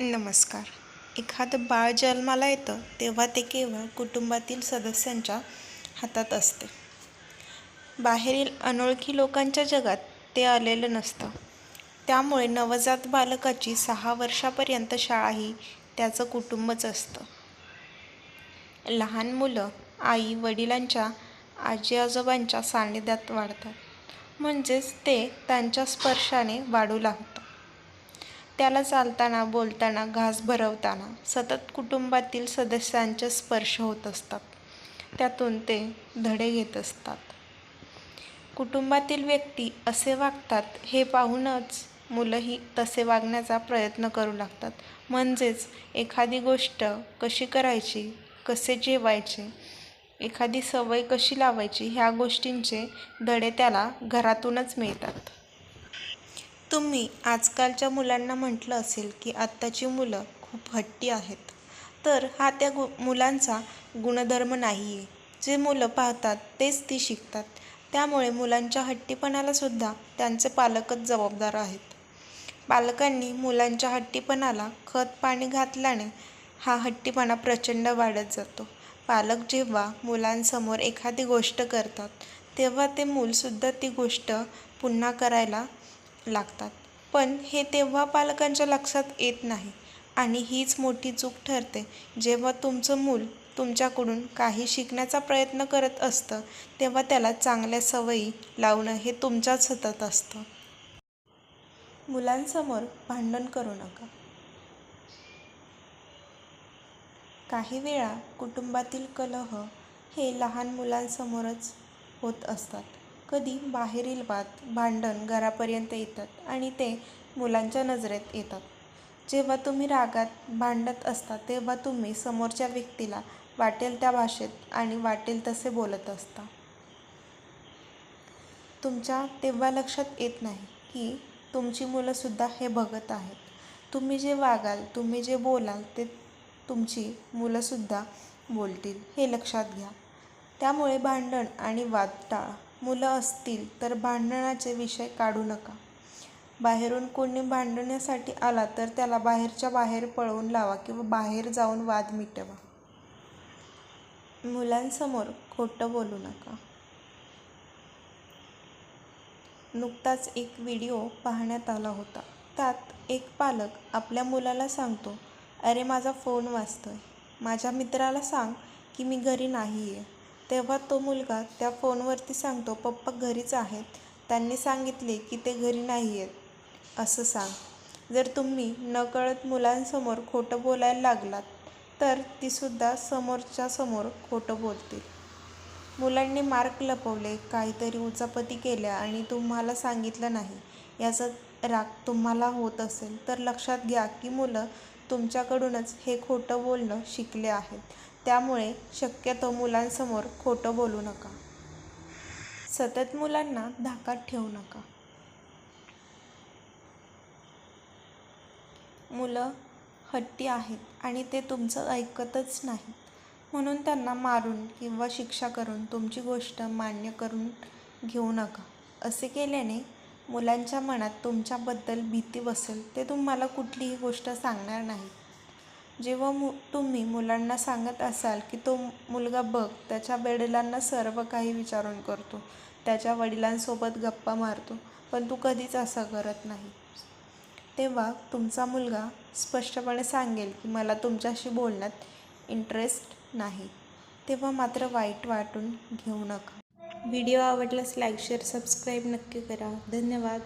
नमस्कार. एखादं बाळ जन्माला येतं तेव्हा ते केवळ कुटुंबातील सदस्यांच्या हातात असते. बाहेरील अनोळखी लोकांच्या जगात ते आलेलं नसतं. त्यामुळे नवजात बालकाची सहा वर्षापर्यंत शाळा ही त्याचं कुटुंबच असतं. लहान मुलं आई वडिलांच्या आजी आजोबांच्या सान्निध्यात वाढतात. म्हणजेच ते त्यांच्या स्पर्शाने वाढू लागतं त्याला चालताना बोलताना घास भरवताना सतत कुटुंबातील सदस्यांचे स्पर्श होत असतात. त्यातून ते धडे घेत असतात. कुटुंबातील व्यक्ती असे वागतात हे पाहूनच मुलंही तसे वागण्याचा प्रयत्न करू लागतात. म्हणजेच एखादी गोष्ट कशी करायची कसे जेवायचे एखादी सवय कशी लावायची ह्या गोष्टींचे धडे त्याला घरातूनच मिळतात. तुम्ही आजकालच्या मुलांना म्हटलं असेल की आत्ताची मुलं खूप हट्टी आहेत. तर हा त्या गु मुलांचा गुणधर्म नाही आहे जे मुलं पाहतात तेच ती शिकतात. त्यामुळे मुलांच्या हट्टीपणालासुद्धा त्यांचे पालकच जबाबदार आहेत. पालकांनी मुलांच्या हट्टीपणाला खत पाणी घातल्याने हा हट्टीपणा प्रचंड वाढत जातो. पालक जेव्हा मुलांसमोर एखादी गोष्ट करतात तेव्हा ते मूलसुद्धा ती गोष्ट पुन्हा करायला लागतात. पण हे तेव्हा पालकांच्या लक्षात येत नाही आणि हीच मोठी चूक ठरते. जेव्हा तुमचं मूल तुमच्याकडून काही शिकण्याचा प्रयत्न करत असतं तेव्हा त्याला चांगल्या सवयी लावणं हे तुमच्याच हातात असतं. मुलांसमोर भांडण करू नका. काही वेळा कुटुंबातील कलह हे लहान मुलांसमोरच होत असतात. कधी बाहेरील वाद भांडण घरापर्यंत येतात आणि ते मुलांच्या नजरेत येतात. जेव्हा तुम्ही रागात भांडत असता तेव्हा तुम्ही समोरच्या व्यक्तीला वाटेल त्या भाषेत आणि वाटेल तसे बोलत असता. तुमच्या तेव्हा लक्षात येत नाही की तुमची मुलंसुद्धा हे बघत आहेत. तुम्ही जे वागाल तुम्ही जे बोलाल ते तुमची मुलंसुद्धा बोलतील हे लक्षात घ्या. त्यामुळे भांडण आणि वाद टाळा. मुलं असतील तर भांडणाचे विषय काढू नका. बाहेरून कोणी भांडण्यासाठी आला तर त्याला बाहेरच्या बाहेर पळवून लावा किंवा बाहेर जाऊन वाद मिटवा. मुलांसमोर खोटं बोलू नका. नुकताच एक व्हिडिओ पाहण्यात आला होता. त्यात एक पालक आपल्या मुलाला सांगतो अरे माझा फोन वाजतोय. माझ्या मित्राला सांग की मी घरी नाही आहे तेव्हा तो मुलगा त्या फोनवरती सांगतो पप्पा घरीच आहेत. त्यांनी सांगितले की ते घरी नाही आहेत असं सांग. जर तुम्ही नकळत मुलांसमोर खोटं बोलायला लागलात तर तीसुद्धा समोरच्या समोर खोटं बोलतील. मुलांनी मार्क लपवले काहीतरी उचापती केल्या आणि तुम्हाला सांगितलं नाही. याचा राग तुम्हाला होत असेल तर लक्षात घ्या की मुलं तुमच्याकडूनच हे खोटं बोलणं शिकले आहेत. त्यामुळे शक्यतो मुलांसमोर खोटं बोलू नका. सतत मुलांना धाकात ठेवू नका. मुलं हट्टी आहेत आणि ते तुमचं ऐकतच नाहीत. म्हणून त्यांना मारून किंवा शिक्षा करून तुमची गोष्ट मान्य करून घेऊ नका. असे केल्याने मुलांच्या मनात तुमच्याबद्दल भीती बसेल ते तुम्हाला कुठलीही गोष्ट सांगणार नाहीत. जेव्हा मु तुम्ही मुलांना सांगत असाल की तो मुलगा बघ त्याच्या वडिलांना सर्व काही विचारून करतो. त्याच्या वडिलांसोबत गप्पा मारतो पण तू कधीच असं करत नाही. तेव्हा तुमचा मुलगा स्पष्टपणे सांगेल की मला तुमच्याशी बोलण्यात इंटरेस्ट नाही. तेव्हा मात्र वाईट वाटून घेऊ नका. व्हिडिओ आवडल्यास लाईक शेअर सबस्क्राईब नक्की करा. धन्यवाद.